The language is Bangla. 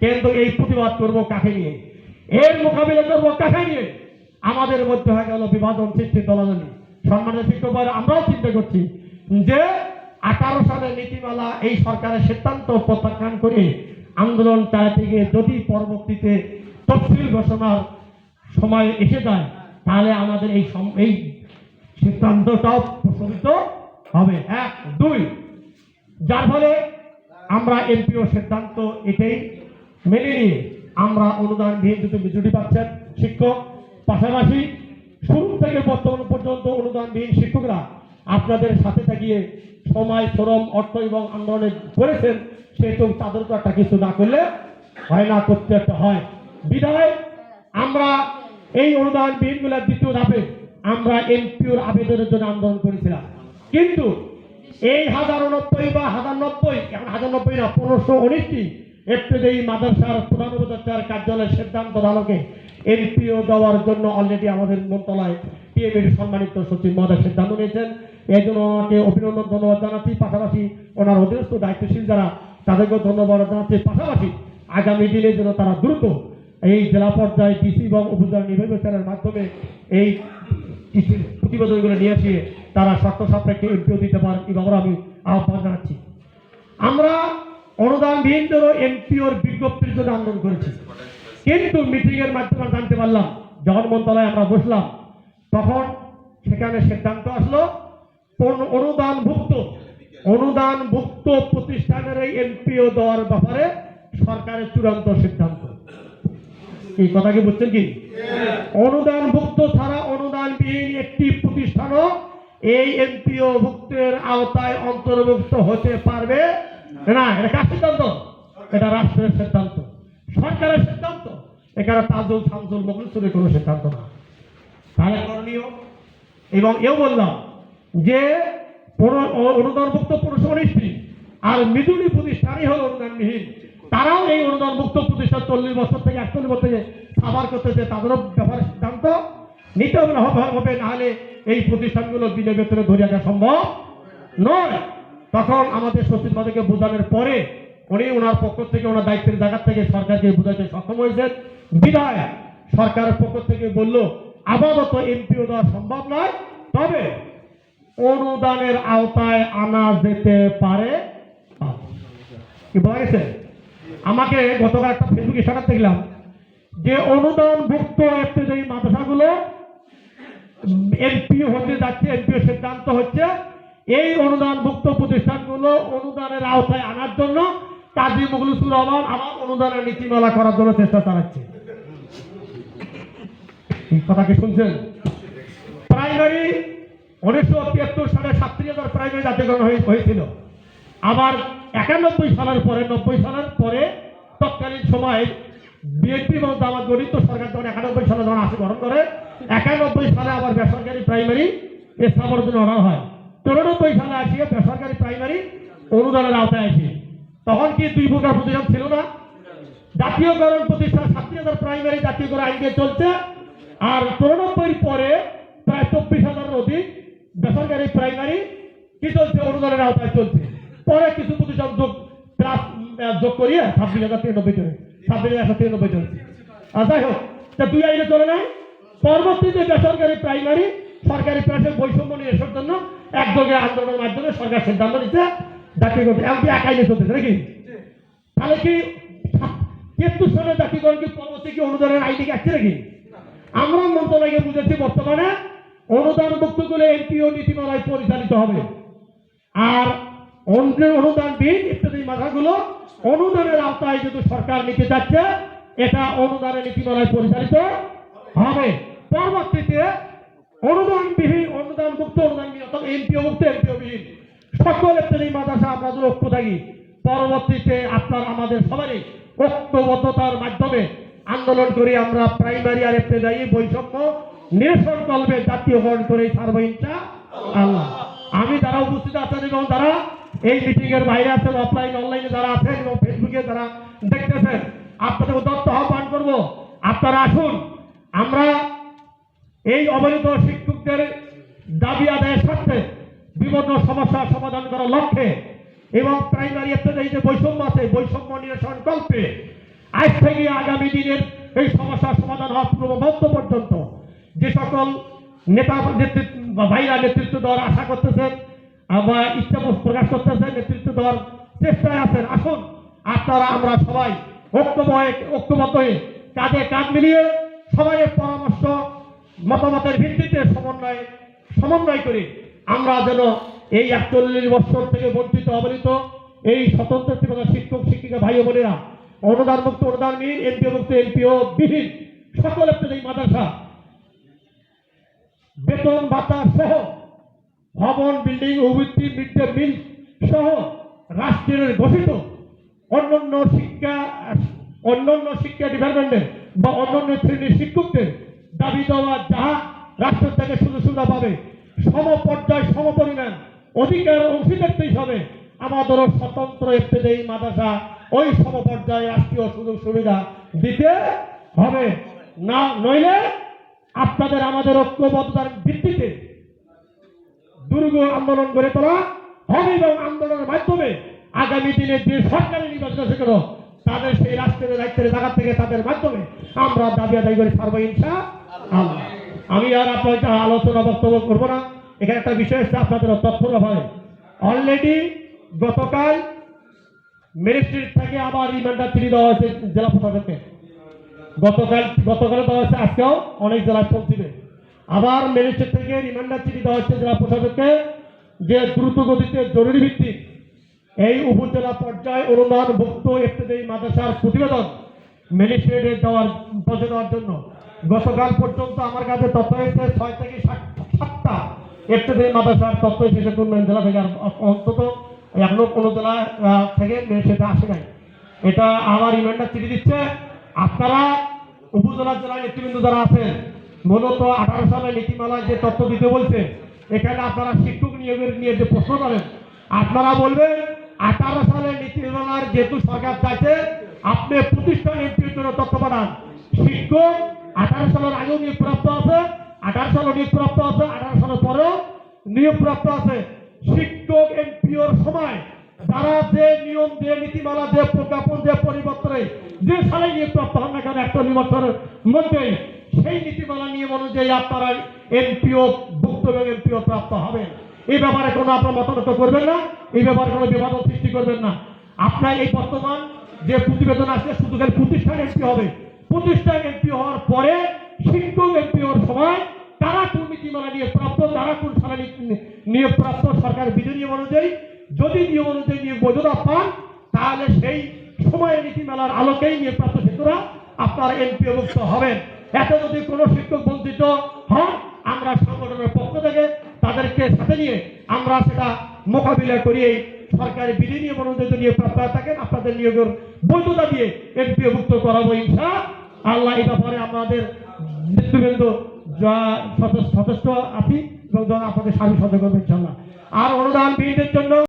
কিন্তু এই প্রতিবাদ করব কাকে নিয়ে? এর মোকাবিলা করব কাকে নিয়ে? আমাদের মধ্যে হয়ে গেল বিভাজন সৃষ্টি দলাদলি সম্মানের শিক্ষক আমরাও চিন্তা করছি যে আঠারো সালের নীতিমালা এই সরকারের সিদ্ধান্ত প্রত্যাখ্যান করে আন্দোলন চালাতে যদি পরবর্তীতে তফসিল ঘোষণার সময় এসে যায়, তাহলে আমাদের এই এই সিদ্ধান্তটাও প্রচলিত হবে। এক, দুই, যার ফলে আমরা এমপিও সিদ্ধান্ত এটাই নিয়ে আমরা অনুদানবিহীন দুটো বিজুটি পাচ্ছেন শিক্ষক। পাশাপাশি শুরু থেকে বর্তমান পর্যন্ত অনুদান অনুদানবিহীন শিক্ষকরা আপনাদের সাথে থাকিয়ে সময়, শ্রম, অর্থ এবং আন্দোলনে করেছেন সেহেতু তাদের তো একটা কিছু না করলে হয় না করতে হয়। বিদায়, আমরা এই অনুদান বিহীনগুলোর দ্বিতীয় ধাপে আমরা এমপিওর আবেদনের জন্য আন্দোলন করেছিলাম। কিন্তু এই হাজার নব্বই বা হাজার নব্বই, এখন হাজার নব্বই না, পনেরোশো উনিশটি এপ্রিল মাদ্রাসার প্রধান উপদেষ্টার কার্যালয়ের সিদ্ধান্ত আলোকে এমপিও দেওয়ার জন্য অলরেডি আমাদের মন্ত্রণালয় টিএমের সম্মানিত সচিব মহোদয় সিদ্ধান্ত নিয়েছেন। এই জন্য ওনাকে অভিনন্দন, ধন্যবাদ জানাচ্ছি। পাশাপাশি ওনার অধীনস্থ দায়িত্বশীল যারা, তাদেরকেও ধন্যবাদ জানাচ্ছি। পাশাপাশি আগামী দিনের জন্য তারা দ্রুত এই জেলা পর্যায়ে ডিসি এবং উপজেলা নির্বাহী বিচারের মাধ্যমে এই প্রতিবেদনগুলো নিয়ে আসিয়ে তারা শর্ত সাপেক্ষে এমপিও দিতে পারেন এই আমি আহ্বান জানাচ্ছি। আমরা অনুদানবিহীন জন্য এমপিওর বিজ্ঞপ্তির জন্য আন্দোলন করেছি। কিন্তু মিটিং এর মাধ্যমে জানতে পারলাম যখন মন্ত্রণালয়ে আমরা বসলাম, তখন সেখানে সিদ্ধান্ত আসলো অনুদানভুক্ত অনুদানভুক্ত প্রতিষ্ঠানের এই এমপিও দেওয়ার ব্যাপারে সরকারের চূড়ান্ত সিদ্ধান্ত। এই কথা কি বুঝছেন কি? অনুদানভুক্ত ছাড়া অনুদানবিহীন একটি প্রতিষ্ঠানও এই এমপিও ভুক্তের আওতায় অন্তর্ভুক্ত হতে পারবে না এটা কার সিদ্ধান্ত? এটা রাষ্ট্রের সিদ্ধান্ত। সরকারের সিদ্ধান্ত। এখানে তাজুল শামসুল মকলুসুরের কোনো সিদ্ধান্ত না। তাহলে করণীয়? এবং এও বললাম যে অনুদানভুক্ত পুরুষ উনিশটি আর মিদুলি প্রতিষ্ঠানই হল অনুদানবিহীন তারাও এই অনুদানভুক্ত প্রতিষ্ঠান চল্লিশ বছর থেকে, একচল্লিশ বছর থেকে সাবার করতেছে। তাদেরও ব্যাপারে সিদ্ধান্ত। নিতে হবে হবে নাহলে এই প্রতিষ্ঠানগুলো দিনের ভেতরে ধরে রাখা সম্ভব নয়। তখন আমাদের সচিব মহোদয়কে বোঝানোর পরে উনি ওনার পক্ষ থেকে, ওনার দায়িত্বের জায়গা থেকে সরকারকে বোঝাতে সক্ষম হয়েছেন। বিদায় সরকারের পক্ষ থেকে বলল, আপাতত এমপিও দেওয়া সম্ভব নয়, তবে অনুদানের আওতায় আনা যেতে পারে। আমাকে গতকাল একটা ফেসবুকে সাক্ষাৎ দেখলাম যে অনুদানভুক্ত যে মাদ্রাসাগুলো এমপিও হতে যাচ্ছে, এমপিও সিদ্ধান্ত হচ্ছে এই অনুদানভুক্ত প্রতিষ্ঠানগুলো অনুদানের আওতায় আনার জন্য কাজী মুগলুসুর রহমান আবার অনুদানের নীতিমালা করার জন্য চেষ্টা চালাচ্ছে। কথা কি শুনছেন? প্রাইমারি উনিশশো তিয়াত্তর সালে সাতত্রিশ হাজার প্রাইমারি জাতীয়করণ হয়ে- হয়েছিল। আবার একানব্বই সালের পরে, নব্বই সালের পরে তৎকালীন সময় বিএনপি এবং আমার গঠিত সরকার যখন একানব্বই সালে যখন আসে গ্রহণ করে, একানব্বই সালে আবার বেসরকারি প্রাইমারি স্থাপনের জন্য অর্ডার হয়। চৌরানব্বই সালে আসিয়ে বেসরকারি প্রাইমারি অনুদানের আওতায় আসে। তখন কি দুই প্রকার প্রতিষ্ঠান ছিল না? জাতীয়করণ প্রতিষ্ঠান সাতটি হাজার প্রাইমারি জাতীয়করণ আইন দিয়ে চলছে। আর চৌরানব্বই পরে প্রায় চব্বিশ হাজারের অধিক বেসরকারি প্রাইমারি কি চলছে? অনুদানের আওতায় চলছে। পরে কিছু প্রতিষ্ঠান যোগ প্লাস যোগ করিয়ে ছাব্বিশ হাজার তিরানব্বই চলে, ছাব্বিশ হাজার তিরানব্বই চলছে আর যাই হোক, তা দুই আইনে চলে নাই। পরবর্তীতে বেসরকারি প্রাইমারি সরকারি প্রাইসের বৈষম্য নিয়ে আসার জন্য একযোগে আন্দোলনের মাধ্যমে সরকার সিদ্ধান্ত নিচ্ছে করতে এমনকি এক আইনে চলতেছে নাকি? তাহলে কি তেত্তর সালে জাতীয়করণ কি পরবর্তী কি অনুদানের আইনে কি আসছে নাকি? আমরা মন্ত্রণালয়কে বুঝেছি বর্তমানে অনুদান মুক্তগুলো এমপিও নীতিমালায় পরিচালিত হবে। আর অনুদান বিল ইত্যাদি মাথাগুলো অনুদানের আওতায় যেহেতু সরকার নিতে যাচ্ছে এটা অনুদানের নীতিমালায় পরিচালিত হবে। পরবর্তীতে অনুদান বিহীন অনুদান মুক্ত অনুদান বিহীন অর্থাৎ এমপিও মুক্ত এমপিও বিহীন সকল ইত্যাদি মাদ্রাসা, আমরা ঐক্য থাকি পরবর্তীতে আপনার, আমাদের সবারই ঐক্যবদ্ধতার মাধ্যমে আন্দোলন করে, আমরা প্রাইমারি আর ইত্যাদি বৈষম্য নিরসন কলবে জাতীয়করণ করে ছাড়বো, ইনশা আল্লাহ। আমি যারা উপস্থিত আছেন এবং যারা এই মিটিং এর বাইরে আছেন অফলাইন অনলাইনে যারা আছেন এবং ফেসবুকে যারা দেখতেছেন, আপনাদের উদ্যত্ত আহ্বান করব, আপনারা আসুন, আমরা এই অবৈধ শিক্ষকদের দাবি আদায়ের স্বার্থে বিভিন্ন সমস্যার সমাধান করার লক্ষ্যে এবং প্রাইমারি ইত্যাদি যে বৈষম্য আছে, বৈষম্য নিরসন কল্পে আজ থেকে আগামী দিনের এই সমস্যার সমাধান হওয়া পূর্ববন্ধ পর্যন্ত যে সকল নেতা নেতৃত্ব ভাইরা নেতৃত্ব দেওয়ার আশা করতেছেন আবার ইচ্ছা প্রকাশ করতেছেন, নেতৃত্ব দেওয়ার চেষ্টায় আছেন, আসুন আপনারা আমরা সবাই ঐক্যময় ঐক্যবদ্ধ হয়ে কাঁধে কাঁধ মিলিয়ে সবাইয়ের পরামর্শ মতামতের ভিত্তিতে সমন্বয় সমন্বয় করে। আমরা যেন এই একচল্লিশ বছর থেকে বঞ্চিত অবহেলিত এই স্বতন্ত্র জীবনের শিক্ষক, শিক্ষিকা ভাই বোনেরা অনুদান মুক্ত অনুদানহীন এমপিও মুক্ত এমপিও বিহীন সকল এই মাদ্রাসা, বেতন ভাতা সহ ভবন, বিল্ডিং, অভিবৃত্তি মিড ডে মিল সহ রাষ্ট্রের ঘোষিত অন্যান্য শিক্ষা অন্যান্য শিক্ষা ডিপার্টমেন্টের বা অন্যান্য শ্রেণির শিক্ষকদের দাবি দেওয়া যাহা রাষ্ট্র থেকে সুযোগ সুবিধা পাবে। সম পর্যায় সম পরিমাণ অধিকার অংশীদারিত্ব হিসাবে আমাদেরও স্বতন্ত্র একটি মাদ্রাসা ওই সম পর্যায়ে রাষ্ট্রীয় সুযোগ সুবিধা দিতে হবে। না, নইলে আপনাদের আমাদের ঐক্যবদ্ধতার ভিত্তিতে দুর্গ আন্দোলন গড়ে তোলা হবে এবং আন্দোলনের মাধ্যমে আগামী দিনে যে সরকারি নির্বাচন কেন তাদের সেই রাষ্ট্রের দায়িত্বের জায়গা থেকে তাদের মাধ্যমে আমরা দাবি আদায় করে আল্লাহ। আমি আর আপনাকে আলোচনা বক্তব্য করব না। এখানে একটা বিষয় হচ্ছে আপনাদের তথ্যর অভাবে অলরেডি গতকাল ম্যাজিস্ট্রেট থেকে আবার রিমান্ডার চিঠি দেওয়া হয়েছে জেলা প্রশাসনকে। গতকাল গতকাল দেওয়া হচ্ছে আজকেও অনেক জেলায় পৌঁছিবে। আবার ম্যাজিস্ট্রেট থেকে রিমান্ডার চিঠি দেওয়া হচ্ছে জেলা প্রশাসককে যে দ্রুত গতিতে জরুরি ভিত্তিক এই উপজেলা পর্যায়ে অনুদানভুক্ত একটি মাদ্রাসার প্রতিবেদন ম্যাজিস্ট্রেটের দেওয়ার পৌঁছে দেওয়ার জন্য। গতকাল পর্যন্ত আমার কাছে তথ্য হয়েছে ছয় থেকে সাত সাতটা একটি মাদ্রাসার তথ্য এসেছে টুর্নামেন্ট জেলা থেকে। অন্তত এখনও কোনো জেলা থেকে সেটা আসে নাই। এটা আমার রিমান্ডার চিঠি দিচ্ছে। আপনারা উপজেলা জেলার নেতৃবৃন্দ যারা আছেন, মূলত আঠারো সালে নীতিমালায় যে তথ্য দিতে বলছে, এখানে আপনারা শিক্ষক নিয়োগের নিয়ে যে প্রশ্ন করেন, আপনারা বলবেন আঠারো সালে নীতিমালার যেহেতু সরকার চাইছে, আপনি প্রতিষ্ঠান এমপির জন্য তথ্য পাঠান। শিক্ষক, আঠারো সালের আগেও নিয়োগপ্রাপ্ত আছে, আঠারো সালে নিয়োগপ্রাপ্ত আছে, আঠারো সালের পরেও নিয়োগপ্রাপ্ত আছে। শিক্ষক, এমপিওর সময় তারা যে নিয়ম দিয়ে, নীতিমালা যে প্রজ্ঞাপন যে পরিবর্তনে যে সালে নিয়োগপ্রাপ্ত হন না কেন একচল্লিশ বছরের মধ্যে সেই নীতিমালা নিয়ম অনুযায়ী আপনারা এমপিও ভুক্ত এবং এমপিও প্রাপ্ত হবেন। এই ব্যাপারে কোনো আপনার মতামত করবেন না, এই ব্যাপারে কোনো বিবাদ সৃষ্টি করবেন না। আপনার এই বর্তমান যে প্রতিবেদন আসছে, শুধু খালি প্রতিষ্ঠান এমপি হবে। প্রতিষ্ঠান এমপি হওয়ার পরে শিক্ষক এমপি হওয়ার সময় তারা কোন নীতিমালা নিয়ে প্রাপ্ত তারা কোন সালে নি- নিয়োগ প্রাপ্ত সরকারের বিধি নিয়ম অনুযায়ী, যদি নিয়ম অনুযায়ী নিয়ে বৈধতা পান, তাহলে সেই সময়ের নীতিমালার আলোকেই নিয়োগ প্রাপ্ত শিক্ষকরা আপনার এমপি মুক্ত হবেন। এতে যদি কোনো শিক্ষক বঞ্চিত হন, আমরা সংগঠনের পক্ষ থেকে তাদেরকে সাথে নিয়ে আমরা সেটা মোকাবিলা করি এই সরকারি বিধি নিয়ে অনুযায়ী নিয়ে প্রাপ্ত থাকেন আপনাদের নিয়োগের বৈধতা দিয়ে এমপি মুক্ত করাবো ইনশা আল্লাহ এই ব্যাপারে আমাদের নেতৃবৃন্দ যা সচেষ্ট আপনি এবং আপনাদের স্বামী করবেন ইনশাল্লাহ আর অনুদান বিহিতের জন্য